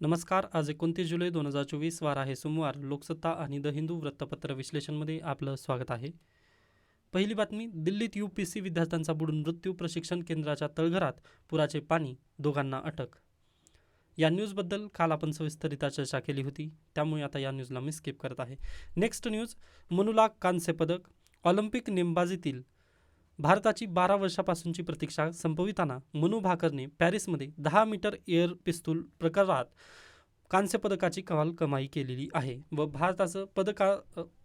नमस्कार आज एकोणतीस जुलै दोन हजार चोवीस वार आहे सोमवार. लोकसत्ता आणि द हिंदू वृत्तपत्र विश्लेषणमध्ये आपलं स्वागत आहे. पहिली बातमी दिल्लीत यू पी सी विद्यार्थ्यांचा बुडून मृत्यू प्रशिक्षण केंद्राच्या तळघरात पुराचे पाणी दोघांना अटक. या न्यूजबद्दल काल आपण सविस्तरित्या चर्चा केली होती त्यामुळे आता या न्यूजला मी स्किप करत आहे. नेक्स्ट न्यूज मनुला कांस्य पदक. ऑलिम्पिक नेमबाजीतील भारताची बारा वर्षापासूनची प्रतीक्षा संपविताना मनु भाकरने पॅरिसमध्ये दहा मीटर एअर पिस्तूल प्रकारात कांस्य पदकाची कमाल कमाई केलेली आहे व भारताचं पदका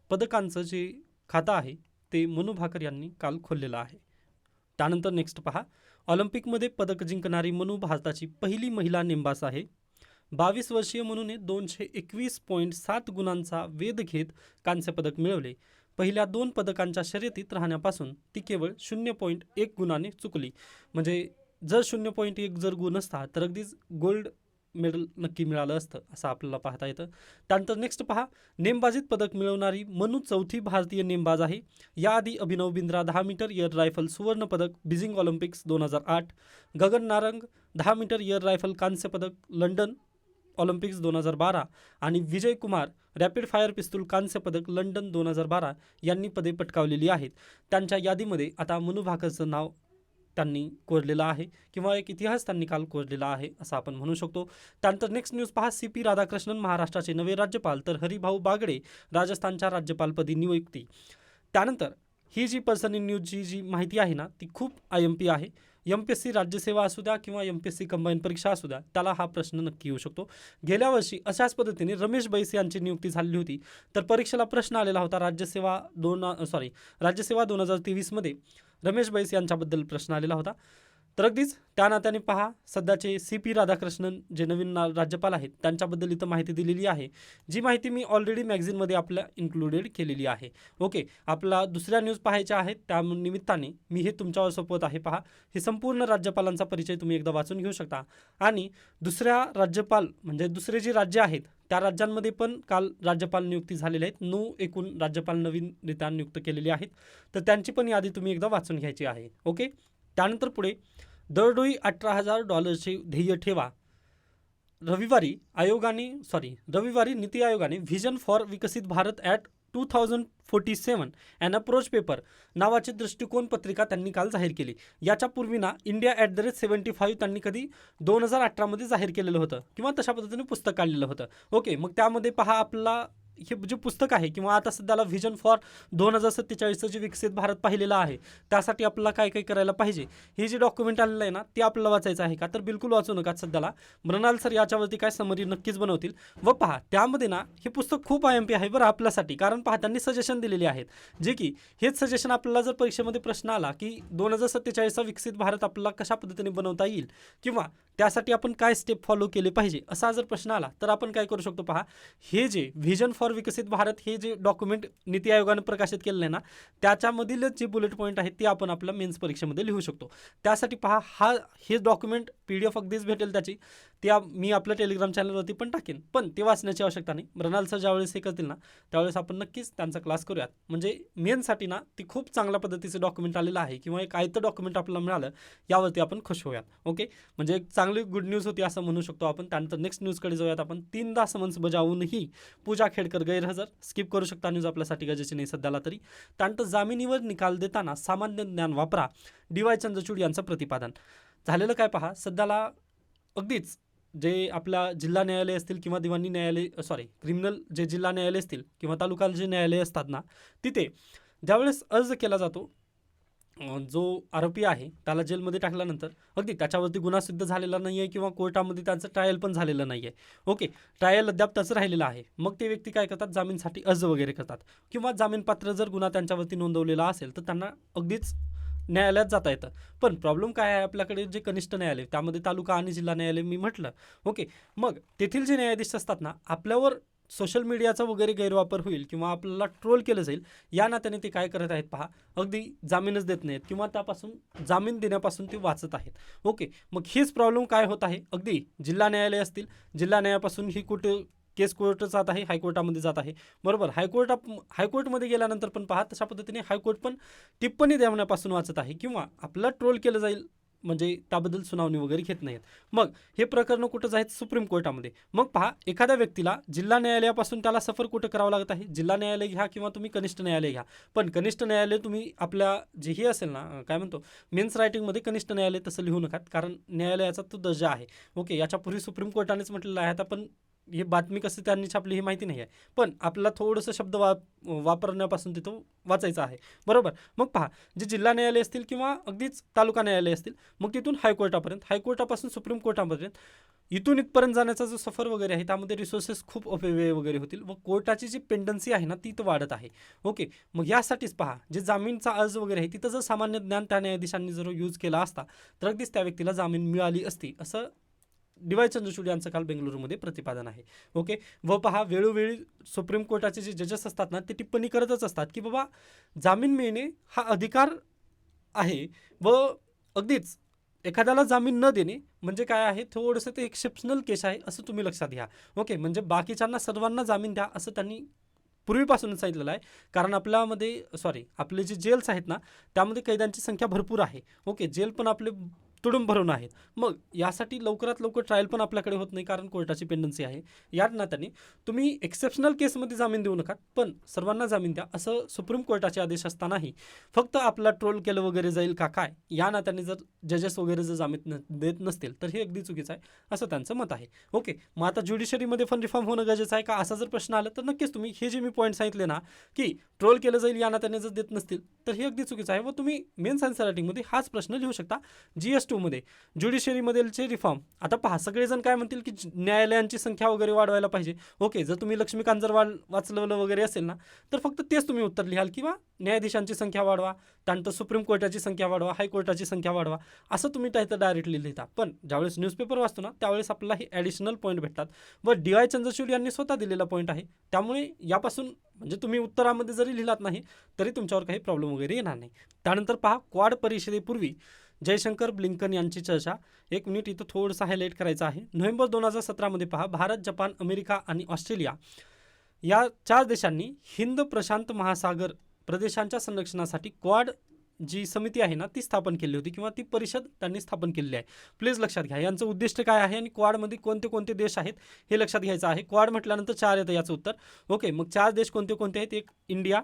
पदकांचं जे खातं आहे ते मनु भाकर यांनी काल खोललेलं आहे. त्यानंतर नेक्स्ट पहा. ऑलिम्पिकमध्ये पदक जिंकणारी मनु भारताची पहिली महिला नेमबाज आहे. बावीस वर्षीय मनुने दोनशे एकवीस पॉईंट सात गुणांचा वेध घेत कांस्य पदक मिळवले. पहिल्या दोन पदकांच्या शर्यतीत राहण्यापासून ती केवळ शून्य पॉईंट एक गुणाने चुकली. म्हणजे जर शून्य पॉईंट एक जर गुण असता तर अगदीच गोल्ड मेडल नक्की मिळालं असतं असं आपल्याला पाहता येतं. त्यानंतर नेक्स्ट पहा नेमबाजीत पदक मिळवणारी मनु चौथी भारतीय नेमबाज आहे. याआधी अभिनव बिंद्रा दहा मीटर एअर रायफल सुवर्ण पदक बीजिंग ऑलिम्पिक्स दोन हजार आठ. गगन नारंग दहा मीटर एअर रायफल कांस्य पदक लंडन ऑलिम्पिक्स दोन हजार बारा आणि विजय कुमार रॅपिड फायर पिस्तूल कांस्य पदक लंडन दोन हजार बारा यांनी पदे पटकावलेली आहेत. त्यांच्या यादीमध्ये आता मनु भाकरचं नाव त्यांनी कोरलेलं आहे किंवा एक इतिहास त्यांनी काल कोरलेला आहे असं आपण म्हणू शकतो. त्यानंतर नेक्स्ट न्यूज पहा. सी पी राधाकृष्णन महाराष्ट्राचे नवे राज्यपाल तर हरिभाऊ बागडे राजस्थानच्या राज्यपालपदी नियुक्ती. त्यानंतर ही जी पर्सनल न्यूजची जी माहिती आहे ना ती खूप आय एम पी आहे. एम पी एस सी राज्यसेवा असू द्या किंवा M P S C combine परीक्षा असू द्या त्याला हा प्रश्न नक्की येऊ शकतो. गेल्या वर्षी अशाच पद्धतीने रमेश बैस यांची नियुक्ती झालेली होती. तर परीक्षेला प्रश्न आलेला होता राज्यसेवा दोन सॉरी राज्यसेवा दोन हजार तेवीसमध्ये रमेश बैस यांच्याबद्दल प्रश्न आलेला होता. तर अगदीच त्या नात्याने पहा सध्याचे सी पी राधाकृष्णन जे नवीन राज्यपाल आहेत त्यांच्याबद्दल इथं माहिती दिलेली आहे जी माहिती मी ऑलरेडी मॅगझिनमध्ये आपल्या इन्क्लुडेड केलेली आहे. ओके आपला दुसऱ्या न्यूज पाहायच्या आहेत त्या निमित्ताने मी हे तुमच्यावर सोपवत आहे. पहा हे संपूर्ण राज्यपालांचा परिचय तुम्ही एकदा वाचून घेऊ शकता. आणि दुसऱ्या राज्यपाल म्हणजे दुसरे जे राज्य आहेत त्या राज्यांमध्ये पण काल राज्यपाल नियुक्ती झालेले आहेत. नऊ एकूण राज्यपाल नवीन नेत्या नियुक्त केलेले आहेत. तर त्यांची पण यादी तुम्ही एकदा वाचून घ्यायची आहे. ओके त्यानंतर पुढे दरडोई अठरा हजार डॉलरचे ध्येय ठेवा. रविवारी आयोगाने सॉरी रविवारी नीती आयोगाने vision for Viksit Bharat at two thousand forty seven and approach paper नावाची दृष्टिकोन पत्रिका त्यांनी काल जाहीर केली. याच्या पूर्वी ना India at the rate seventy five त्यांनी कधी दोन हजार अठरामध्ये जाहीर केलेलं होतं. किंवा तशा पद्धतीने पुस्तक काढलेलं होतं. ओके मग त्यामध्ये पहा आपला हे जे पुस्तक आहे किंवा आता सध्याला व्हिजन फॉर दोन हजार सत्तेचाळीसचं जे विकसित भारत पाहिलेलं आहे त्यासाठी आपल्याला काय काय करायला पाहिजे? हे जे डॉक्युमेंट आलेलं आहे ना ते आपल्याला वाचायचं आहे का? तर बिलकुल वाचू नका सध्याला. मृणाल सर याच्यावरती काय समरी नक्कीच बनवतील? व पहा त्यामध्ये ना हे पुस्तक खूप आय एम पी आहे बरं आपल्यासाठी. कारण पहा त्यांनी सजेशन दिलेले आहेत. जे की हेच सजेशन आपल्याला जर परीक्षेमध्ये प्रश्न आला की दोन हजार सत्तेचाळीसचा विकसित भारत आपल्याला कशा पद्धतीने बनवता येईल? किंवा त्यासाठी आपण काय स्टेप फॉलो केले पाहिजे? असा जर प्रश्न आला तर आपण काय करू शकतो पहा? हे जे व्हिजन फॉर विकसित भारत हे जे डॉक्युमेंट नीती आयोगाने प्रकाशित केलेलं आहे ना त्याच्यामधीलच जे बुलेट पॉईंट आहेत ते आपण आपल्या मेन्स परीक्षेमध्ये लिहू शकतो. त्यासाठी पहा हा हे डॉक्युमेंट पी डी एफ अगदीच भेटेल त्याची. त्या मी आपल्या टेलिग्राम चॅनलवरती पण टाकेन. पण ते वाचण्याची आवश्यकता नाही. मृणाल सर ज्यावेळेस हे करतील ना त्यावेळेस आपण नक्कीच त्यांचा क्लास करूयात. म्हणजे मेनसाठी ना ती खूप चांगल्या पद्धतीचं डॉक्युमेंट आलेलं आहे किंवा एक आयतं डॉक्युमेंट आपल्याला मिळालं यावरती आपण खुश होऊयात. ओके म्हणजे एक चांगली गुड न्यूज होती असं म्हणू शकतो आपण. त्यानंतर नेक्स्ट न्यूजकडे जाऊयात आपण. तीनदा समन्स बजावूनही पूजा खेडकर गैरहजर. स्किप करू शकता न्यूज आपल्यासाठी गरजेची नाही सध्याला तरी. त्यानंतर जामिनीवर निकाल देताना सामान्य ज्ञान वापरा. डी वाय चंद्रचूड यांचं प्रतिपादन. झालेलं काय पहा? सध्याला अगदीच जे आपल्या जिल्हा न्यायालय असतील किंवा दिवाणी न्यायालय सॉरी क्रिमिनल जे जिल्हा न्यायालय असतील किंवा तालुका जे न्यायालय असतात ना तिथे ज्यावेळेस अर्ज केला जातो जो आरोपी आहे त्याला जेलमध्ये टाकल्यानंतर अगदी त्याच्यावरती गुन्हा सिद्ध झालेला नाही आहे किंवा कोर्टामध्ये त्यांचं ट्रायल पण झालेलं नाही आहे ओके ट्रायल अद्याप त्याचं राहिलेलं आहे. मग ते व्यक्ती काय करतात? जामीनसाठी अर्ज वगैरे करतात. किंवा जामीनपात्र जर गुन्हा त्यांच्यावरती नोंदवलेला असेल तर त्यांना अगदीच न्यायालयात जाता येतं. पण प्रॉब्लेम काय आहे आपल्याकडे जे कनिष्ठ न्यायालय त्यामध्ये तालुका आणि जिल्हा न्यायालय मी म्हटलं. ओके मग तेथील जे न्यायाधीश असतात ना आपल्यावर सोशल मीडियाचा वगैरे गैरवापर होईल किंवा आपल्याला ट्रोल केलं जाईल या नात्याने ते काय करत आहेत पहा अगदी जामीनच देत नाहीत किंवा त्यापासून जामीन देण्यापासून ते वाचत आहेत. ओके मग हेच प्रॉब्लेम काय होत आहे? अगदी जिल्हा न्यायालय असतील जिल्हा न्यायापासून ही कुठे केस कोर्ट जात आहे हायकोर्टामध्ये जात आहे. बरोबर हायकोर्ट हायकोर्टमध्ये गेल्यानंतर पण पहा तशा पद्धतीने हायकोर्ट पण टिप्पणी देण्यापासून वाचत आहे किंवा आपलं ट्रोल केलं जाईल म्हणजे त्याबद्दल सुनावणी वगैरे घेत नाहीत. मग हे प्रकरणं कुठं आहेत? सुप्रीम कोर्टामध्ये. मग पहा एखाद्या व्यक्तीला जिल्हा न्यायालयापासून त्याला सफर कुठं करावं लागत आहे? जिल्हा न्यायालय घ्या किंवा तुम्ही कनिष्ठ न्यायालय घ्या. पण कनिष्ठ न्यायालय तुम्ही आपल्या जे हे असेल ना काय म्हणतो मेन्स रायटिंगमध्ये कनिष्ठ न्यायालय तसं लिहू नका कारण न्यायालयाचा तो दर्जा आहे. ओके याच्यापूर्वी सुप्रीम कोर्टानेच म्हटलेलं आहे आता पण हे बातमी कसं त्यांनी छापली ही माहिती नाही आहे. पण आपला थोडंसं शब्द वा वापरण्यापासून तिथं वाचायचं आहे. बरोबर? मग पहा जे जिल्हा न्यायालय असतील किंवा अगदीच तालुका न्यायालय असतील मग तिथून हायकोर्टापर्यंत हायकोर्टापासून सुप्रीम कोर्टापर्यंत इथून इथपर्यंत जाण्याचा जो सफर वगैरे आहे त्यामध्ये रिसोर्सेस खूप अपव्यय वगैरे होतील. व कोर्टाची जी पेंडन्सी आहे ना ती तर वाढत आहे. ओके? मग यासाठीच पहा जे जामीनचा अर्ज वगैरे आहे तिथं जर सामान्य ज्ञान त्या न्यायाधीशांनी जर यूज केला असता तर अगदीच त्या व्यक्तीला जामीन मिळाली असती असं डी वाय चंद्रचूड यांचं काल बेंगलुरूमध्ये प्रतिपादन आहे. ओके? व पहा वेळोवेळी सुप्रीम कोर्टाचे जे जजेस असतात ना ते टिप्पणी करतच असतात की बाबा जामीन मिळणे हा अधिकार आहे व अगदीच एखाद्याला जामीन न देणे म्हणजे काय आहे? थोडंसं ते एक्सेप्शनल केस आहे असं तुम्ही लक्षात घ्या. ओके? म्हणजे बाकीच्यांना सर्वांना जामीन द्या असं त्यांनी पूर्वीपासूनच सांगितलेलं आहे. कारण आपल्यामध्ये सॉरी आपले जे जेल्स आहेत ना त्यामध्ये कैद्यांची संख्या भरपूर आहे. ओके? जेल पण आपले तुडून भरून आहेत. मग यासाठी लवकरात लवकर ट्रायल पण आपल्याकडे होत नाही कारण कोर्टाची पेंडन्सी आहे. या नात्याने तुम्ही एक्सेप्शनल केसमध्ये जामीन देऊ नका पण सर्वांना जामीन द्या असं सुप्रीम कोर्टाचे आदेश असतानाही फक्त आपला ट्रोल केलं वगैरे जाईल का काय या नात्याने जर जजेस वगैरे जर जामीन न देत नसतील तर हे अगदी चुकीचं आहे असं त्यांचं मत आहे. ओके मग आता ज्युडिशरीमध्ये पण रिफॉर्म होणं गरजेचं आहे का? असा जर प्रश्न आला तर नक्कीच तुम्ही हे जे मी पॉईंट सांगितले ना की ट्रोल केलं जाईल या नात्याने जर देत नसतील तर हे अगदी चुकीचं आहे व तुम्ही मेन सायन्स रायटिंगमध्ये हाच प्रश्न लिहू शकता. जी एस टूमध्ये ज्युडिशरीमधीलचे रिफॉर्म आता पहा सगळेजण काय म्हणतील की न्यायालयांची संख्या वगैरे वाढवायला पाहिजे. ओके जर तुम्ही लक्ष्मीकांत जर वाचलं वगैरे असेल ना तर फक्त तेच तुम्ही उत्तर लिहाल किंवा न्यायाधीशांची संख्या वाढवा त्यानंतर सुप्रीम कोर्टाची संख्या वाढवा हायकोर्टाची संख्या वाढवा असं तुम्ही त्या इथं डायरेक्टली लिहिता. पण ज्यावेळेस न्यूजपेपर वाचतो ना त्यावेळेस आपल्याला हे ॲडिशनल पॉईंट भेटतात. व डी वाय चंद्रचूड यांनी स्वतः दिलेला पॉईंट आहे. त्यामुळे यापासून म्हणजे तुम्ही उत्तरामध्ये जरी लिहिलात नाही तरी तुमच्यावर काही प्रॉब्लेम वगैरे येणार नाही. त्यानंतर पहा क्वाड परिषदेपूर्वी जयशंकर ब्लिंकन यांची चर्चा. एक मिनिट इथं थोडंसं हायलाईट करायचं आहे. नोव्हेंबर दोन हजार सतरामध्ये पहा भारत जपान अमेरिका आणि ऑस्ट्रेलिया या चार देशांनी हिंद प्रशांत महासागर प्रदेशांच्या संरक्षणासाठी क्वाड जी समिती आहे ना ती स्थापन केली होती किंवा ती परिषद त्यांनी स्थापन केलेली आहे. प्लीज लक्षात घ्या. यांचं उद्दिष्ट काय आहे आणि क्वाडमध्ये कोणते कोणते देश आहेत हे लक्षात घ्यायचं आहे. क्वाड म्हटल्यानंतर चार येतं याचं उत्तर. ओके मग चार देश कोणते कोणते आहेत? एक इंडिया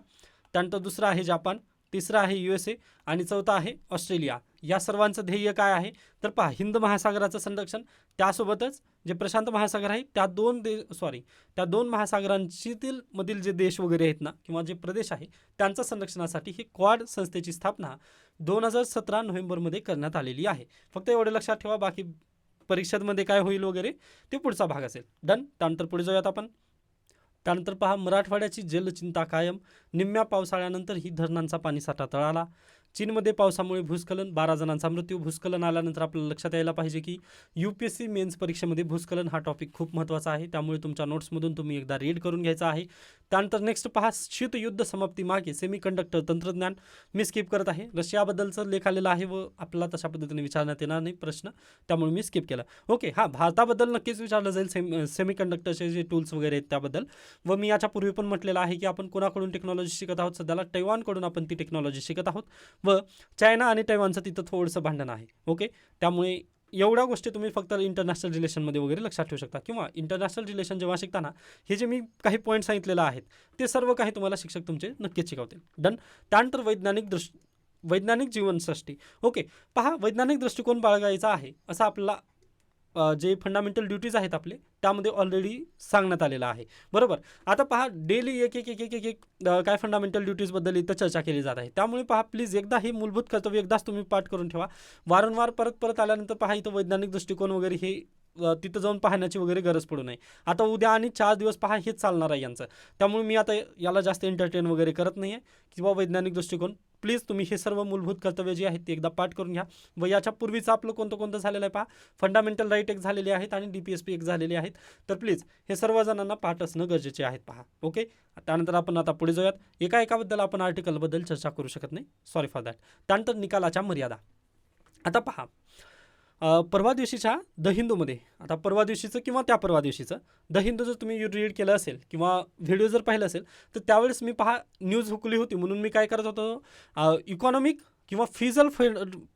त्यानंतर दुसरा आहे जापान. तिसरा आहे यू एस ए आणि चौथा आहे ऑस्ट्रेलिया. या सर्वांचं ध्येय काय आहे? तर पहा हिंद महासागराचं संरक्षण त्यासोबतच जे प्रशांत महासागर आहे त्या दोन दे सॉरी त्या दोन महासागरांशीतील मधील जे देश वगैरे आहेत ना किंवा जे प्रदेश आहे त्यांच्या संरक्षणासाठी ही क्वाड संस्थेची स्थापना दोन हजार सतरा नोव्हेंबरमध्ये करण्यात आलेली आहे. फक्त एवढं लक्षात ठेवा बाकी परीक्षेमध्ये काय होईल वगैरे ते पुढचा भाग असेल. डन. त्यानंतर पुढे जाऊयात आपण. त्यानंतर पहा मराठवाड्याची जलचिंता कायम. निम्म्या पावसाळ्यानंतर ही धरणांचा पाणीसाठा तळाला. चीनमध्ये पावसामुळे भूस्खलन बारा जणांचा मृत्यू भूस्खलन आल्यानंतर आपल्याला लक्षात यायला पाहिजे की U P S C mains परीक्षेमध्ये भूस्खलन हा टॉपिक खूप महत्त्वाचा आहे. त्यामुळे तुमच्या नोट्समधून तुम्ही एकदा रीड करून घ्यायचा आहे. त्यानंतर नेक्स्ट पहा शीतयुद्ध समाप्ती मागे सेमी कंडक्टर तंत्रज्ञान मी स्किप करत आहे. रशियाबद्दलचं लेख आलेलं आहे व आपल्याला तशा पद्धतीने विचारण्यात येणार नाही प्रश्न त्यामुळे मी स्किप केला. ओके हां भारताबद्दल नक्कीच विचारलं जाईल सेम सेमी कंडक्टरचे जे टूल्स वगैरे आहेत त्याबद्दल. व मी याच्यापूर्वी पण म्हटलेलं आहे की आपण कोणाकडून टेक्नॉलॉजी शिकत आहोत? सध्याला टैवानकडून आपण ती टेक्नॉलॉजी शिकत आहोत. व चायना आणि तैवानचं तिथं थोडंसं भांडण आहे. ओके त्यामुळे एवढ्या गोष्टी तुम्ही फक्त इंटरनॅशनल रिलेशनमध्ये वगैरे लक्षात ठेवू शकता. किंवा इंटरनॅशनल रिलेशन जेव्हा शिकताना हे जे मी काही पॉईंट सांगितलेलं आहेत ते सर्व काही तुम्हाला शिक्षक तुमचे नक्कीच शिकवतील. डन त्यानंतर वैज्ञानिक दृष् वैज्ञानिक जीवनसृष्टी. ओके पहा वैज्ञानिक दृष्टिकोन बाळगायचा आहे असं आपला जे फंडामेंटल ड्युटीज आहेत आपले त्यामध्ये ऑलरेडी सांगण्यात आलेलं आहे. बरोबर? आता पहा डेली एक एक एक एक एक एक काय फंडामेंटल ड्युटीजबद्दल इथं चर्चा केली जात आहे. त्यामुळे पहा प्लीज एकदा हे मूलभूत कर्तव्य एकदाच तुम्ही पाठ करून ठेवा. वारंवार परत परत आल्यानंतर पहा इथं वैज्ञानिक दृष्टिकोन वगैरे हे तिथं जाऊन पाहण्याची वगैरे गरज पडू नये. आता उद्या आणि चार दिवस पहा हेच चालणार आहे यांचं. त्यामुळे मी आता याला जास्त एंटरटेन वगैरे करत नाही आहे किंवा वैज्ञानिक दृष्टिकोन. प्लीज तुम्ही हे सर्व मूलभूत कर्तव्य जे आहेत ते एकदा पाठ करून घ्या. व याच्या पूर्वीचं आपलं कोणतं कोणतं झालेलं आहे पहा. फंडामेंटल राईट एक झालेले आहेत आणि डी पी एस पी एक झालेले आहेत. तर प्लीज हे सर्व जणांना पाठ असणं गरजेचे आहेत पहा. ओके त्यानंतर आपण आता पुढे जाऊयात. एका एकाबद्दल आपण आर्टिकलबद्दल चर्चा करू शकत नाही. सॉरी फॉर दॅट त्यानंतर निकालाच्या मर्यादा. आता पहा. परवा दिवशीच्या द हिंदूमध्ये. आता परवा दिवशीचं किंवा त्या परवा दिवशीचं. द हिंदू जर तुम्ही रीड केलं असेल किंवा व्हिडिओ जर पाहिलं असेल तर त्यावेळेस मी पहा न्यूज हुकली होती. म्हणून मी काय करत होतो इकॉनॉमिक किंवा फिजल फे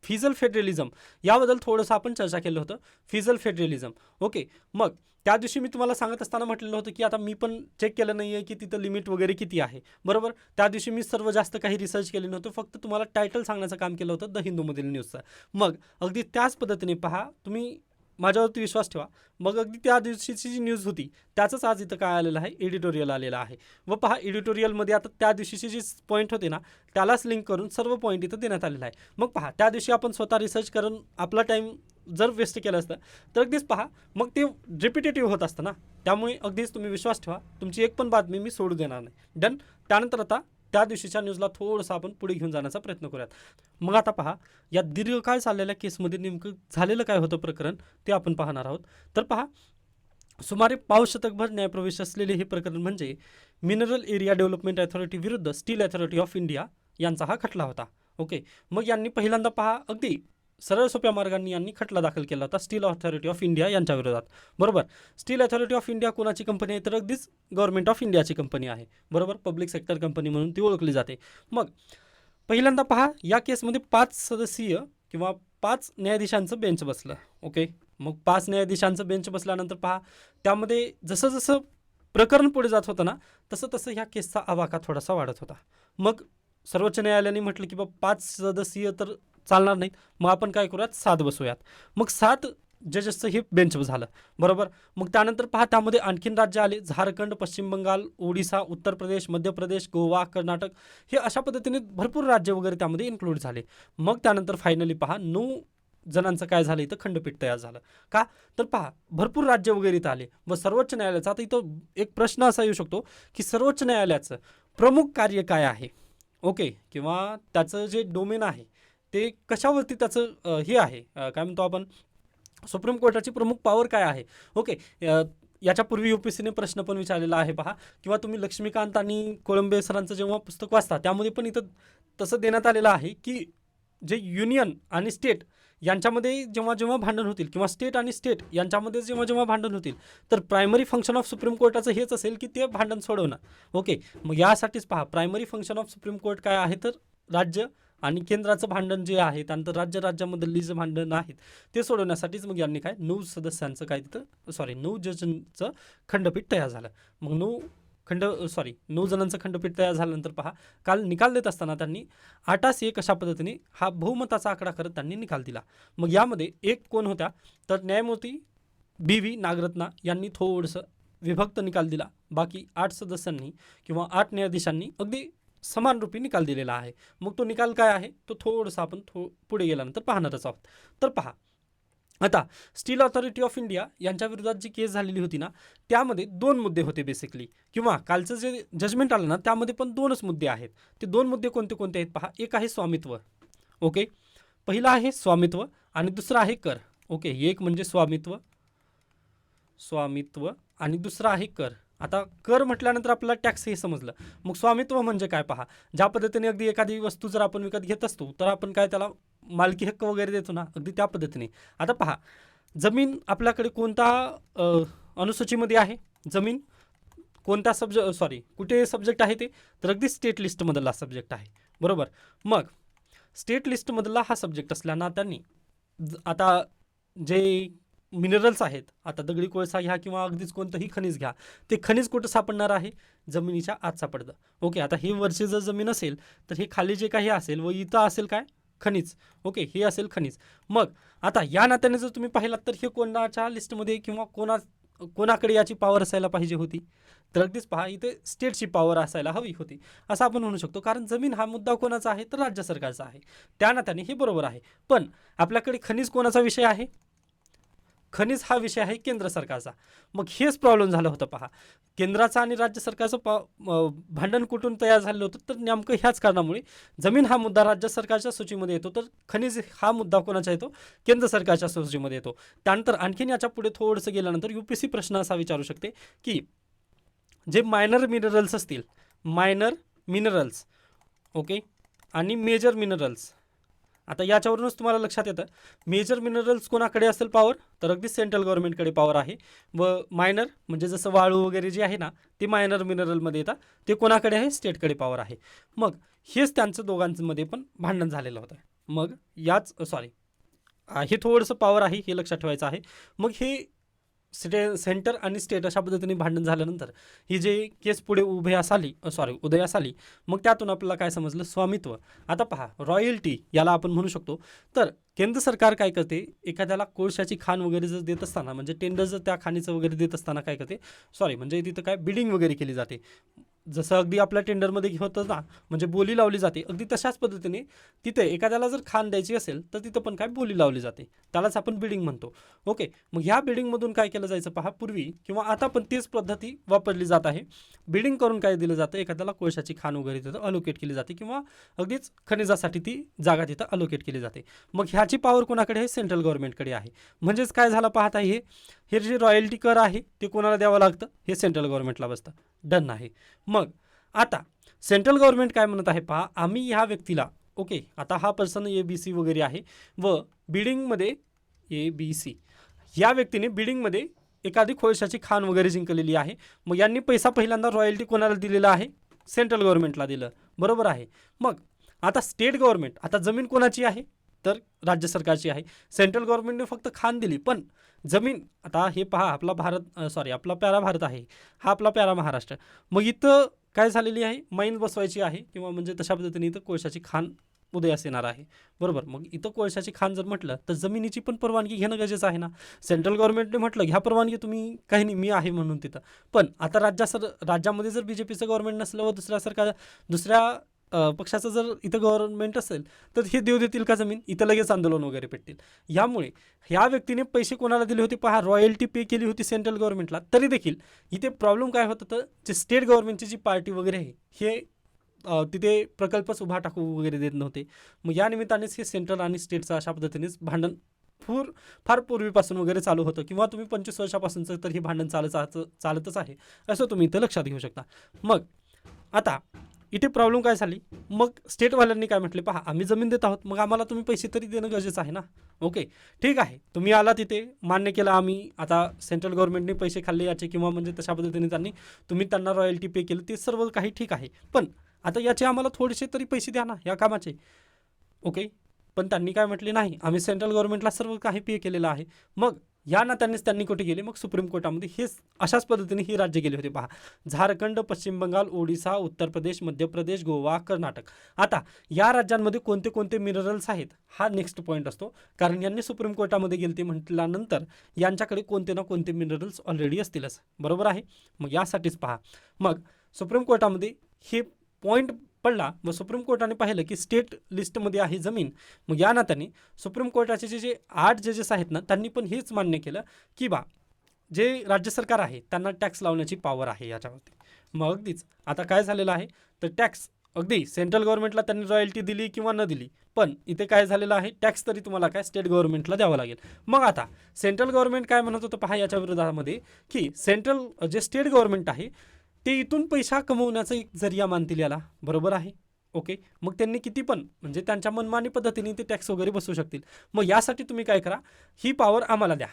फिजल फेडरलिझम याबद्दल थोडंसं आपण चर्चा केलं होतं. फिजल फेडरलिझम ओके मग त्या दिवशी मी तुम्हाला सांगत असताना म्हटलेलं होतं की आता मी पण चेक केलं नाही आहे की तिथं लिमिट वगैरे किती आहे. बरोबर? त्या दिवशी मी सर्व जास्त काही रिसर्च केले नव्हतं. फक्त तुम्हाला टायटल सांगण्याचं काम केलं होतं द हिंदूमधील न्यूजचं मग अगदी त्याच पद्धतीने पहा तुम्ही माझ्यावरती विश्वास ठेवा. मग अगदी त्या दिवशीची जी न्यूज होती त्याचंच आज इथं काय आलेलं आहे? एडिटोरियल आलेलं आहे. व पहा एडिटोरियलमध्ये आता त्या दिवशीचे जे पॉईंट होते ना त्यालाच लिंक करून सर्व पॉईंट इथं देण्यात आलेला आहे. मग पहा त्या दिवशी आपण स्वतः रिसर्च करून आपला टाईम जर व्यस्त केलं असतं तर अगदीच पहा मग ते रिपिटेटिव्ह होत असतं ना. त्यामुळे अगदीच तुम्ही विश्वास ठेवा. तुमची एक पण बातमी मी सोडू देणार नाही. डन त्यानंतर आता त्या दिवशीच्या न्यूजला थोडंसं आपण पुढे घेऊन जाण्याचा प्रयत्न करूयात. मग आता पहा या दीर्घकाळ चाललेल्या केसमध्ये नेमकं झालेलं काय होतं प्रकरण ते आपण पाहणार आहोत. तर पहा सुमारे पाव शतकभर न्यायप्रवेश असलेले हे प्रकरण म्हणजे मिनरल एरिया डेव्हलपमेंट अथॉरिटी विरुद्ध स्टील अथॉरिटी ऑफ इंडिया यांचा हा खटला होता. ओके मग यांनी पहिल्यांदा पहा अगदी सरळ सोप्या मार्गांनी यांनी खटला दाखल केला होता. स्टील ऑथॉरिटी ऑफ इंडिया यांच्या विरोधात. बरोबर? स्टील ऑथॉरिटी ऑफ इंडिया कोणाची कंपनी आहे? तर अगदीच गव्हर्नमेंट ऑफ इंडियाची कंपनी आहे. बरोबर? पब्लिक सेक्टर कंपनी म्हणून ती ओळखली जाते. मग पहिल्यांदा पहा या केसमध्ये पाच सदस्यीय किंवा पाच न्यायाधीशांचं बेंच बसलं. ओके मग पाच न्यायाधीशांचं बेंच बसल्यानंतर पहा त्यामध्ये जसं जसं प्रकरण पुढे जात होतं ना तसं तसं ह्या केसचा आवाका थोडासा वाढत होता. मग सर्वोच्च न्यायालयाने म्हटलं की बा पाच सदस्यीय तर चालणार नाहीत. मग आपण काय करूयात? सात बसूयात मग सात जजेसचं हे बेंच झालं. बरोबर? मग त्यानंतर पहा त्यामध्ये आणखीन राज्य आले. झारखंड पश्चिम बंगाल ओडिसा उत्तर प्रदेश मध्य प्रदेश गोवा कर्नाटक हे अशा पद्धतीने भरपूर राज्य वगैरे त्यामध्ये इन्क्लूड झाले. मग त्यानंतर फायनली पहा नऊ जणांचं काय झालं? इथं खंडपीठ तयार झालं. का? तर पहा भरपूर राज्य वगैरे इथं आले. व सर्वोच्च न्यायालयाचा आता इथं एक प्रश्न असा येऊ शकतो की सर्वोच्च न्यायालयाचं प्रमुख कार्य काय आहे? ओके? किंवा त्याचं जे डोमेन आहे ते कशावरती त्याचं हे आहे? काय म्हणतो आपण? सुप्रीम कोर्टाची प्रमुख पॉवर काय आहे? ओके याच्यापूर्वी यू पी सीने प्रश्न पण विचारलेला आहे पहा. किंवा तुम्ही लक्ष्मीकांत आणि कोळंबे सरांचं जेव्हा पुस्तक वाचता त्यामध्ये पण इथं तसं देण्यात आलेलं आहे की जे युनियन आणि स्टेट यांच्यामध्ये जेव्हा जेव्हा भांडण होतील किंवा स्टेट आणि स्टेट यांच्यामध्ये जेव्हा जेव्हा भांडण होतील तर प्रायमरी फंक्शन ऑफ सुप्रीम कोर्टाचं हेच असेल की ते भांडण सोडवणं. ओके मग यासाठीच पहा primary function of supreme court काय आहे? तर राज्य आणि केंद्राचं भांडण जे आहे त्यानंतर राज्य राज्यामधली जे भांडण आहेत ते सोडवण्यासाठीच मग यांनी काय नऊ सदस्यांचं काय तिथं सॉरी नऊ जजांचं खंडपीठ तयार झालं. मग नऊ खंड सॉरी नऊ जणांचं खंडपीठ तयार झाल्यानंतर पहा काल निकाल देत असताना त्यांनी आठास एक अशा पद्धतीने हा बहुमताचा आकडा करत त्यांनी निकाल दिला. मग यामध्ये एक कोण होत्या तर न्यायमूर्ती बी व्ही नागरत्ना यांनी थोडंसं विभक्त निकाल दिला. बाकी आठ सदस्यांनी किंवा आठ न्यायाधीशांनी अगदी समानरूपी निकाल दिलेला आहे. मग तो निकाल काय आहे? तो थोडंसं आपण थो पुढे गेल्यानंतर पाहणारच आहोत. तर पहा. आता स्टील ऑथॉरिटी ऑफ इंडिया यांच्या विरोधात जी केस झालेली होती ना त्यामध्ये दोन मुद्दे होते बेसिकली किंवा कालचं जे जजमेंट आलं ना त्यामध्ये पण दोनच मुद्दे आहेत. ते दोन मुद्दे कोणते कोणते आहेत पहा. एक आहे स्वामित्व. ओके? पहिला आहे स्वामित्व आणि दुसरं आहे कर. ओके? एक म्हणजे स्वामित्व स्वामित्व आणि दुसरं आहे कर. आता कर म्हटल्यानंतर आपल्याला टॅक्स हे समजलं. मग स्वामित्व म्हणजे काय पहा? ज्या पद्धतीने अगदी एखादी वस्तू जर आपण विकत घेत असतो तर आपण काय त्याला मालकी हक्क वगैरे देतो ना? अगदी त्या पद्धतीने. आता पहा जमीन आपल्याकडे कोणता अनुसूचीमध्ये आहे? जमीन कोणता सब्ज सॉरी कुठे सब्जेक्ट आहे ते? तर अगदी स्टेट लिस्टमधला सब्जेक्ट आहे. बरोबर? मग स्टेट लिस्टमधला हा सब्जेक्ट असल्यानं त्यांनी ज- आता जे मिनरल्स आहेत. आता दगडी कोळसा घ्या किंवा अगदीच कोणतंही खनिज घ्या. ते खनिज कुठं सापडणार आहे? जमिनीच्या आत सापडतं. ओके आता हे वरची जर जमीन असेल तर हे खाली जे काही असेल व इथं असेल काय? खनिज. ओके हे असेल खनिज. मग आता या नात्याने जर तुम्ही पाहिलात तर हे कोणाच्या लिस्टमध्ये किंवा कोणा कोणाकडे याची पॉवर असायला पाहिजे होती? तर अगदीच पहा इथे स्टेटची पॉवर असायला हवी होती. असं आपण म्हणू शकतो कारण जमीन हा मुद्दा कोणाचा आहे? तर राज्य सरकारचा आहे. त्या नात्याने हे बरोबर आहे. पण आपल्याकडे खनिज कोणाचा विषय आहे? खनिज हा विषय आहे केंद्र सरकारचा. मग हेच प्रॉब्लेम झालं होतं पहा. केंद्राचा आणि राज्य सरकारचं पा भांडण कुठून तयार झालेलं होतं तर नेमकं ह्याच कारणामुळे जमीन हा मुद्दा राज्य सरकारच्या सूचीमध्ये येतो तर खनिज हा मुद्दा कोणाचा येतो? केंद्र सरकारच्या सूचीमध्ये येतो. त्यानंतर आणखीन याच्यापुढे थोडंसं गेल्यानंतर यू पी सी प्रश्न असा विचारू शकते की जे मायनर मिनरल्स असतील मायनर मिनरल्स ओके आणि मेजर मिनरल्स आता याच्यावरूनच तुम्हाला लक्षात येतं. मेजर मिनरल्स कोणाकडे असेल पॉवर तर अगदी सेंट्रल गव्हर्नमेंटकडे पॉवर आहे. व मायनर म्हणजे जसं वाळू वगैरे जे आहे ना ते मायनर मिनरलमध्ये येतात. ते कोणाकडे आहे? स्टेटकडे पॉवर आहे. मग हेच त्यांचं दोघांमध्ये पण भांडण झालेलं होतं. मग याच सॉरी हे थोडंसं पॉवर आहे हे लक्षात ठेवायचं आहे. मग हे स्टे सेंटर आणि स्टेट अशा पद्धतीने भांडण झाल्यानंतर ही जे केस पुढे उभयास आली सॉरी उदयास आली मग त्यातून आपल्याला काय समजलं? स्वामित्व. आता पहा रॉयल्टी याला आपण म्हणू शकतो. तर केंद्र सरकार काय करते? एखाद्याला कोळशाची खाण वगैरे जर देत असताना म्हणजे टेंडर जर त्या खाणीचं वगैरे देत असताना काय करते? सॉरी म्हणजे तिथं काय बिडिंग वगैरे केली जाते. जसं अगदी आपल्या टेंडरमध्ये होतं ना म्हणजे बोली लावली जाते. अगदी तशाच पद्धतीने तिथे एखाद्याला जर खाण द्यायची असेल तर तिथं पण काय बोली लावली जाते. त्यालाच आपण बिडिंग म्हणतो. ओके मग ह्या बिडिंगमधून काय केलं जायचं पहा पूर्वी किंवा आता पण तीच पद्धती वापरली जात आहे. बिडिंग करून काय दिलं जातं? एखाद्याला कोळशाची खाण वगैरे तिथं अलोकेट केली जाते किंवा अगदीच खनिजासाठी ती जागा तिथं अलोकेट केली जाते. मग ह्याची पॉवर कोणाकडे? आहे सेंट्रल गव्हर्नमेंटकडे आहे. म्हणजेच काय झालं पाहत आहे हे? हे जे रॉयल्टी कर आहे ते कोणाला द्यावं लागतं? हे सेंट्रल गव्हर्नमेंटला बसतं. डन आहे मग आता सेंट्रल गव्हर्नमेंट काय म्हणत आहे? पहा आम्ही ह्या व्यक्तीला ओके आता हा पर्सन ए बी सी वगैरे आहे व बिडिंगमध्ये ए बी सी या व्यक्तीने बिडिंगमध्ये एखादी कोळशाची खाण वगैरे जिंकलेली आहे. मग यांनी पैसा पहिल्यांदा रॉयल्टी कोणाला दिलेला आहे? सेंट्रल गव्हर्नमेंटला दिलं. बरोबर आहे. मग आता स्टेट गव्हर्नमेंट आता जमीन कोणाची आहे? तर राज्य सरकारची आहे. सेंट्रल गव्हर्नमेंटने फक्त खाण दिली. पण जमीन आता हे पहा आपला भारत सॉरी आपला प्यारा भारत आहे. हा आपला प्यारा महाराष्ट्र. मग इथं काय झालेली आहे? माईन बसवायची आहे किंवा म्हणजे तशा पद्धतीने इथं कोळशाची खाण उदयास येणार आहे. बरोबर. मग इथं कोळशाची खाण जर म्हटलं तर जमिनीची पण परवानगी घेणं गरजेचं आहे ना? सेंट्रल गव्हर्नमेंटने म्हटलं ह्या परवानगी तुम्ही काही नाही मी आहे म्हणून तिथं. पण आता राज्या सर राज्यामध्ये जर बी जे पीचं गव्हर्नमेंट नसलं व दुसऱ्या सरकार दुसऱ्या पक्षाचं जर इथं गव्हर्नमेंट असेल तर हे देऊ देतील का जमीन? इथं लगेच आंदोलन वगैरे पेटतील. यामुळे ह्या व्यक्तीने पैसे कोणाला दिले होते पहा रॉयल्टी पे केली होती सेंट्रल गव्हर्नमेंटला तरी देखील इथे प्रॉब्लेम काय होतं तर जे स्टेट गव्हर्नमेंटची जी पार्टी वगैरे आहे हे तिथे प्रकल्पच उभा टाकू वगैरे देत नव्हते. मग या निमित्तानेच हे सेंट्रल आणि स्टेटचं अशा पद्धतीनेच भांडण फूर फार पूर्वीपासून वगैरे चालू होतं. किंवा तुम्ही पंचवीस वर्षापासूनचं तर हे भांडण चालत चालतच आहे असं तुम्ही इथं लक्षात घेऊ शकता. मग आता इथे प्रॉब्लेम काय झाली? मग स्टेटवाल्यांनी काय म्हटले? पहा आम्ही जमीन देत आहोत मग आम्हाला तुम्ही पैसे तरी देणं गरजेचं आहे ना? ओके ठीक आहे. तुम्ही आला तिथे मान्य केलं आम्ही. आता सेंट्रल गव्हर्नमेंटने पैसे खाल्ले याचे किंवा म्हणजे तशा पद्धतीने त्यांनी तुम्ही त्यांना रॉयल्टी पे केलं ते सर्व काही ठीक आहे. पण आता याचे आम्हाला थोडेसे तरी पैसे द्या ना या कामाचे. ओके पण त्यांनी काय म्हटले? नाही आम्ही सेंट्रल गव्हर्नमेंटला सर्व काही पे केलेलं आहे. मग या नात्यानेच त्यांनी कुठे गेले? मग सुप्रीम कोर्टामध्ये हेच अशाच पद्धतीने ही राज्य गेले होते. पहा झारखंड पश्चिम बंगाल ओडिसा उत्तर प्रदेश मध्य प्रदेश गोवा कर्नाटक. आता या राज्यांमध्ये कोणते कोणते मिनरल्स आहेत? हा नेक्स्ट पॉईंट असतो. कारण यांनी सुप्रीम कोर्टामध्ये गेलते म्हटल्यानंतर यांच्याकडे कोणते ना कोणते मिनरल्स ऑलरेडी असतीलच. बरोबर आहे? मग यासाठीच पहा. मग सुप्रीम कोर्टामध्ये हे पॉईंट पडला व सुप्रीम कोर्टाने पाहिलं की स्टेट लिस्टमध्ये आहे जमीन. मग या नात्याने सुप्रीम कोर्टाचे जे जे आठ जजेस आहेत ना त्यांनी पण हेच मान्य केलं की बा जे राज्य सरकार आहे त्यांना टॅक्स लावण्याची पॉवर आहे याच्यावरती. मग अगदीच आता काय झालेलं आहे? तर टॅक्स अगदी सेंट्रल गव्हर्नमेंटला त्यांनी रॉयल्टी दिली किंवा न दिली पण इथे काय झालेलं आहे? टॅक्स तरी तुम्हाला काय स्टेट गव्हर्नमेंटला द्यावं लागेल. मग आता सेंट्रल गव्हर्नमेंट काय म्हणत होतं पहा याच्या विरोधामध्ये की सेंट्रल जे स्टेट गव्हर्नमेंट आहे ते इथून पैसा कमवण्याचा एक जरिया मानतील याला. बरोबर आहे? ओके मग त्यांनी किती पण म्हणजे त्यांच्या मनमानी पद्धतीने ते टॅक्स वगैरे बसवू शकतील. मग यासाठी तुम्ही काय करा? ही पॉवर आम्हाला द्या.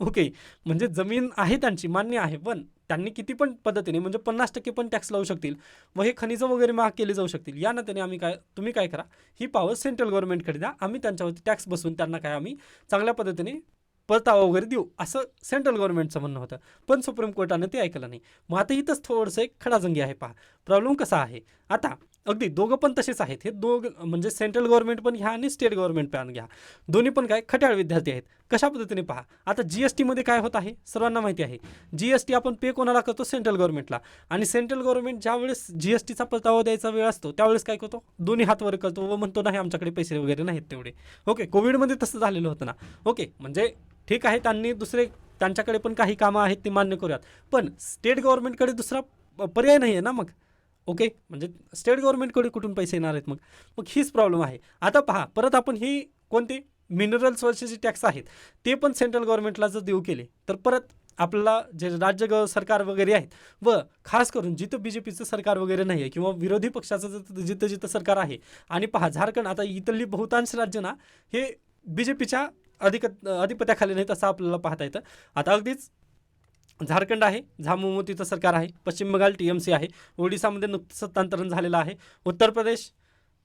ओके म्हणजे जमीन आहे त्यांची मान्य आहे पण त्यांनी किती पण पद्धतीने म्हणजे पन्नास टक्के पण टॅक्स लावू शकतील. व हे खनिजं वगैरे महाग केली जाऊ शकतील. या नात्याने आम्ही काय तुम्ही काय करा? ही पॉवर सेंट्रल गव्हर्नमेंटकडे द्या. आम्ही त्यांच्यावरती टॅक्स बसवून त्यांना काय आम्ही चांगल्या पद्धतीने परतावा वगैरे देऊ असं सेंट्रल गव्हर्नमेंटचं म्हणणं होतं. पण सुप्रीम कोर्टाने ते ऐकलं नाही. मग आता इथंच थोडंसं एक खडाजंगी आहे पहा. प्रॉब्लेम कसा आहे? आता अगदी दोघं पण तसेच आहेत. हे दोघ म्हणजे सेंट्रल गव्हर्नमेंट पण घ्या आणि स्टेट गव्हर्नमेंट पण घ्या. दोन्ही पण काय खट्याळ विद्यार्थी आहेत. कशा पद्धतीने पहा? आता जी एस टीमध्ये काय होत आहे? सर्वांना माहिती आहे. जी एस टी आपण पे कोणाला करतो? सेंट्रल गव्हर्नमेंटला आणि सेंट्रल गव्हर्नमेंट ज्यावेळेस जी एस टीचा परतावा द्यायचा वेळ असतो त्यावेळेस काय करतो? दोन्ही हात वर करतो व म्हणतो नाही आमच्याकडे पैसे वगैरे नाहीत तेवढे. ओके कोविडमध्ये तसं झालेलं होतं ना. ओके म्हणजे ठीक आहे त्यांनी दुसरे त्यांच्याकडे पण काही कामं आहेत ती मान्य करूयात. पण स्टेट गव्हर्नमेंटकडे दुसरा प- पर्याय नाही आहे ना मग? ओके म्हणजे स्टेट गव्हर्नमेंटकडे कुठून पैसे येणार आहेत मग? मग हीच प्रॉब्लेम आहे. आता पहा परत आपण ही कोणती? मिनरल्सवरचे जे टॅक्स आहेत ते पण सेंट्रल गव्हर्नमेंटला जर देऊ केले तर परत आपल्याला जे राज्य ग सरकार वगैरे आहेत व खास करून जिथं बी जे पीचं सरकार वगैरे नाही आहे किंवा विरोधी पक्षाचं जर जिथं जिथं सरकार आहे आणि पहा झारखंड आता इथली बहुतांश राज्य ना हे बी जे पीच्या अधिक अधिपत्याखाली नाहीत असं आपल्याला पाहता येतं. आता अगदीच झारखंड आहे झामुमो तिथं सरकार आहे पश्चिम बंगाल टी एम सी आहे ओडिसामध्ये नुकतं सत्तांतरण झालेलं आहे उत्तर प्रदेश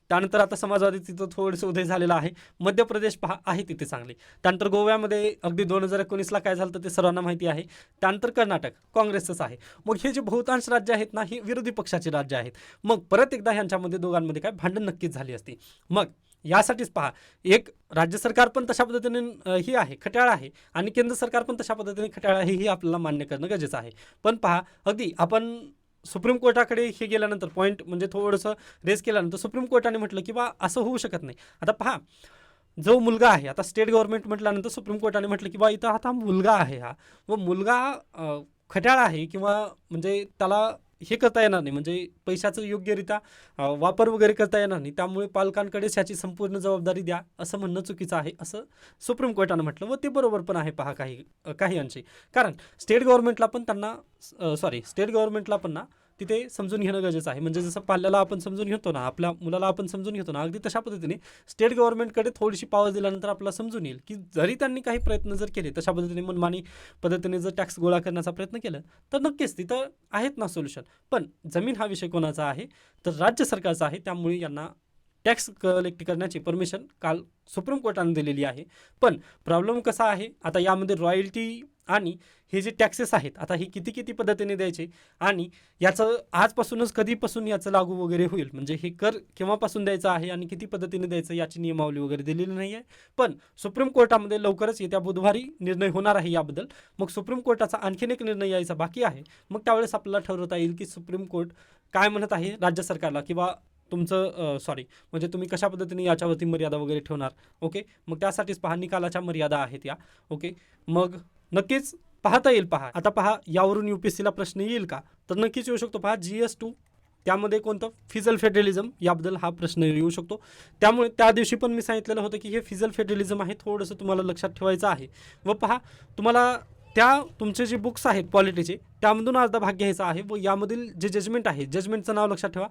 त्यानंतर आता समाजवादी तिथं थोडंसं उदय झालेलं आहे. मध्य प्रदेश पहा आहे तिथे चांगले. त्यानंतर गोव्यामध्ये अगदी दोन हजार एकोणीसला काय झालं तर ते सर्वांना माहिती आहे. त्यानंतर कर्नाटक काँग्रेसचंच आहे. मग हे जे बहुतांश राज्य आहेत ना ही विरोधी पक्षाची राज्य आहेत. मग परत एकदा ह्यांच्यामध्ये दोघांमध्ये काय भांडण नक्कीच झाली असती. मग यासाठीच पहा एक राज्य सरकार पण तशा पद्धतीने ही आहे खट्याळा आहे आणि केंद्र सरकार पण तशा पद्धतीने खट्याळा आहे ही आपल्याला मान्य करणं गरजेचं आहे. पण पहा अगदी आपण सुप्रीम कोर्टाकडे हे गेल्यानंतर पॉईंट म्हणजे थोडंसं रेस केल्यानंतर सुप्रीम कोर्टाने म्हटलं की बा असं होऊ शकत नाही. आता पहा जो मुलगा आहे आता स्टेट गव्हर्नमेंट म्हटल्यानंतर सुप्रीम कोर्टाने म्हटलं की बा इथं आता मुलगा आहे हा. व मुलगा खट्याळ आहे किंवा म्हणजे त्याला हे करता येणार नाही. म्हणजे पैशाचं योग्यरित्या वापर वगैरे करता येणार नाही. त्यामुळे पालकांकडेच ह्याची संपूर्ण जबाबदारी द्या. असं म्हणणं चुकीचं आहे. असं सुप्रीम कोर्टानं म्हटलं व ते बरोबर पण आहे पहा काही काही अंशी. कारण स्टेट गव्हर्नमेंटला पण त्यांना सॉरी स्टेट गव्हर्नमेंटला पण ना तिथे समजून घेणं गरजेचं आहे. म्हणजे जसं पाल्याला आपण समजून घेतो ना आपल्या मुलाला आपण समजून घेतो ना अगदी तशा पद्धतीने स्टेट गव्हर्नमेंटकडे थोडीशी पावर दिल्यानंतर आपल्याला समजून येईल की जरी त्यांनी काही प्रयत्न जर केले तशा पद्धतीने मनमानी पद्धतीने जर टॅक्स गोळा करण्याचा प्रयत्न केला तर नक्कीच तिथं आहेत ना सोल्युशन. पण जमीन हा विषय कोणाचा आहे? तर राज्य सरकारचा आहे. त्यामुळे यांना टॅक्स कलेक्ट करण्याची परमिशन काल सुप्रीम कोर्टाने दिलेली आहे. पण प्रॉब्लेम कसा आहे? आता यामध्ये रॉयल्टी आणि हे जे टॅक्सेस आहेत आता हे किती किती पद्धतीने द्यायचे? आणि याचं आजपासूनच कधीपासून याचं लागू वगैरे होईल? म्हणजे हे कर केव्हापासून द्यायचं आहे आणि किती पद्धतीने द्यायचं याची नियमावली वगैरे दिलेली नाही आहे पण सुप्रीम कोर्टामध्ये लवकरच येत्या बुधवारी निर्णय होणार आहे याबद्दल. मग सुप्रीम कोर्टाचा आणखीन एक निर्णय यायचा बाकी आहे. मग त्यावेळेस आपल्याला ठरवता येईल की सुप्रीम कोर्ट काय म्हणत आहे राज्य सरकारला किंवा तुमचं सॉरी म्हणजे तुम्ही कशा पद्धतीने याच्यावरती मर्यादा वगैरे ठेवणार? ओके? मग त्यासाठीच पहा निकालाच्या मर्यादा आहेत या. ओके? मग नक्कीच पाहता येईल. पहा. आता पहा यावरून यू पी एस सीला प्रश्न येईल का? तर नक्कीच येऊ शकतो. पहा जी एस टू त्यामध्ये कोणतं? फिजल फेडरलिझम याबद्दल हा प्रश्न येऊ शकतो. त्यामुळे त्या दिवशी पण मी सांगितलेलं होतं की हे फिजल फेडरलिझम आहे थोडंसं तुम्हाला लक्षात ठेवायचं आहे. व पहा तुम्हाला त्या तुमचे जे बुक्स आहेत पॉलिटीचे त्यामधून अर्धा भाग घ्यायचा आहे व यामधील जे जजमेंट आहे जजमेंटचं नाव लक्षात ठेवा.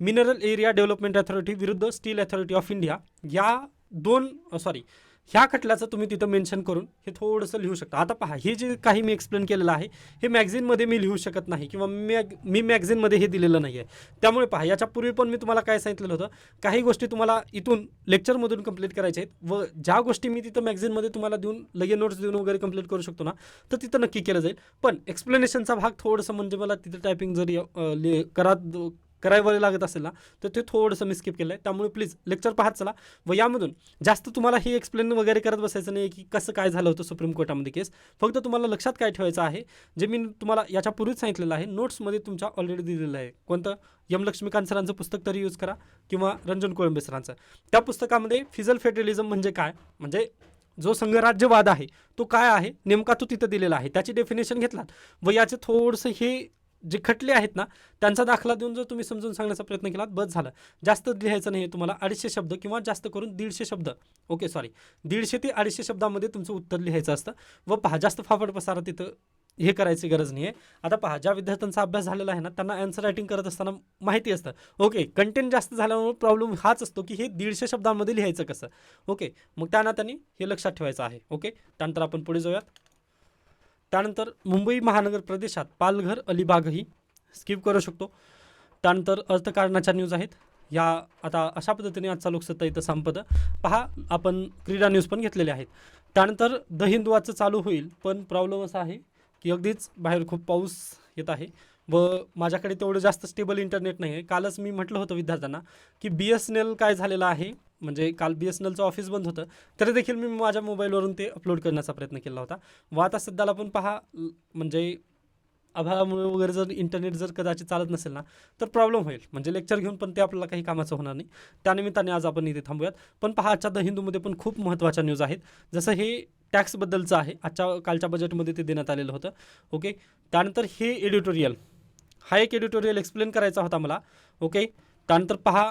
मिनरल एरिया डेव्हलपमेंट अथॉरिटी विरुद्ध स्टील अथॉरिटी ऑफ इंडिया या दोन सॉरी ह्या खटल्याचं तुम्ही तिथं मेन्शन करून हे थोडंसं लिहू शकता. आता पहा हे जे काही मी एक्सप्लेन केलेलं आहे हे मॅगझिनमध्ये मी लिहू शकत नाही किंवा मॅग मी मॅगझिनमध्ये हे दिलेलं नाही आहे त्यामुळे पहा याच्यापूर्वी पण मी तुम्हाला काय सांगितलेलं होतं काही गोष्टी तुम्हाला इथून लेक्चरमधून कंप्लीट करायच्या आहेत व ज्या गोष्टी मी तिथं मॅगझिनमध्ये तुम्हाला देऊन लगे नोट्स देऊन वगैरे कंप्लीट करू शकतो ना तर तिथं नक्की केलं जाईल. पण एक्सप्लेनेशनचा भाग थोडंसं म्हणजे मला तिथं टायपिंग जरी अ, करायला लागत असेल ना तर ते थोडंसं मी स्किप केलं आहे त्यामुळे प्लीज लेक्चर पाहत चला. व यामधून जास्त तुम्हाला हे एक्सप्लेन वगैरे करत बसायचं नाही की कसं काय झालं होतं सुप्रीम कोर्टामध्ये केस. फक्त तुम्हाला लक्षात काय ठेवायचं आहे जे मी तुम्हाला याच्यापूर्वीच सांगितलेलं आहे नोट्समध्ये तुमच्या ऑलरेडी दिलेलं आहे. कोणतं? यम लक्ष्मीकांत सरांचं पुस्तक तरी यूज करा किंवा रंजन कोळंबे सरांचं. त्या पुस्तकामध्ये फिजल फेडरलिझम म्हणजे काय? म्हणजे जो संघराज्यवाद आहे तो काय आहे? नेमका तो तिथं दिलेला आहे. त्याची डेफिनेशन घेतलात. व याचे थोडंसं हे जे खटले आहेत ना त्यांचा दाखला देऊन जर तुम्ही समजून सांगण्याचा प्रयत्न केलात बस झालं. जास्त लिहायचं नाही आहे तुम्हाला अडीचशे शब्द किंवा जास्त करून दीडशे शब्द. ओके सॉरी दीडशे ते अडीचशे शब्दामध्ये तुमचं उत्तर लिहायचं असतं. व पहा जास्त फाफड पसारा तिथं हे करायची गरज नाही आहे आता पहा ज्या विद्यार्थ्यांचा अभ्यास झालेला आहे ना त्यांना आन्सर रायटिंग करत असताना माहिती असतं. ओके कंटेंट जास्त झाल्यामुळे प्रॉब्लेम हाच असतो की हे दीडशे शब्दांमध्ये लिहायचं कसं? ओके मग त्यांना त्यांनी हे लक्षात ठेवायचं आहे. ओके त्यानंतर आपण पुढे जाऊयात. त्यानंतर मुंबई महानगर प्रदेशात पालघर अलिबागही स्किप करू शकतो. त्यानंतर अर्थकारणाच्या न्यूज आहेत. या आता अशा पद्धतीने आजचा लोकसत्ता इथं संपतं. पहा आपण क्रीडा न्यूज पण घेतलेल्या आहेत. त्यानंतर द हिंदुवाचं चालू होईल पण प्रॉब्लेम असा आहे की अगदीच बाहेर खूप पाऊस येत आहे. व माझ्याकडे तेवढं जास्त स्टेबल इंटरनेट नाही आहे कालच मी म्हटलं होतं विद्यार्थ्यांना की बी एस एन एल काय झालेलं आहे? म्हणजे काल बी एस एन एलचं ऑफिस बंद होतं. तरी देखील मी माझ्या मोबाईलवरून ते अपलोड करण्याचा प्रयत्न केला होता. व आता सध्याला पण पहा म्हणजे अभावामुळे वगैरे जर इंटरनेट जर कदाचित चालत नसेल ना तर प्रॉब्लेम होईल. म्हणजे लेक्चर घेऊन पण ते आपल्याला काही कामाचं होणार नाही. त्यानिमित्ताने आज आपण इथे थांबूयात. पण पहा आजच्या द हिंदूमध्ये पण खूप महत्त्वाच्या न्यूज आहेत. जसं हे टॅक्सबद्दलचं आहे. आजच्या कालच्या बजेटमध्ये ते देण्यात आलेलं होतं. ओके त्यानंतर हे एडिटोरियल हा एक एडिटोरियल एक्सप्लेन करायचा होता मला. ओके त्यानंतर पहा.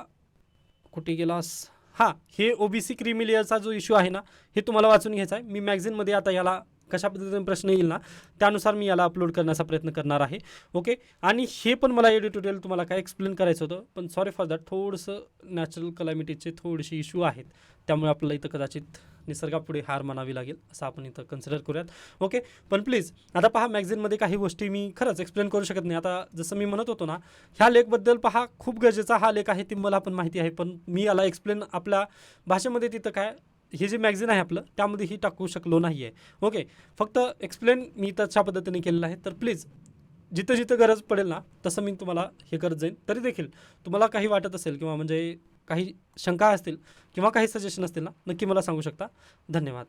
कुठे गेलास? हां हे ओ बी सी क्रिमिलियरचा जो इश्यू आहे ना हे तुम्हाला वाचून घ्यायचा आहे. मी मॅगझिनमध्ये आता याला कशा पद्धतीने प्रश्न येईल ना त्यानुसार मी याला अपलोड करण्याचा प्रयत्न करणार आहे. ओके आणि हे पण मला एडिटोरियल तुम्हाला काय एक्सप्लेन करायचं होतं पण सॉरी फॉर दॅट थोडंसं नॅचरल कलॅमिटीचे थोडेसे इश्यू आहेत. त्यामुळे आपल्याला इथं कदाचित निसर्गापुढे हार मानावी लागेल असं आपण इथं कन्सिडर करूयात. ओके पण प्लीज आता पहा मॅगझिनमध्ये काही गोष्टी मी खरंच एक्सप्लेन करू शकत नाही. आता जसं मी म्हणत होतो ना ह्या लेखबद्दल पहा खूप गरजेचा हा लेख आहे ती मला पण माहिती आहे पण मी याला एक्सप्लेन आपल्या भाषेमध्ये तिथं काय हे जे मॅगझिन आहे आपलं त्यामध्ये ही टाकू शकलो नाही आहे ओके फक्त एक्सप्लेन मी तशा पद्धतीने केलेलं आहे. तर प्लीज जिथं जिथं गरज पडेल ना तसं मी तुम्हाला हे करत जाईन. तरी देखील तुम्हाला काही वाटत असेल किंवा म्हणजे काही शंका असतील किंवा काही सजेशन असतील ना नक्की मला सांगू शकता. धन्यवाद.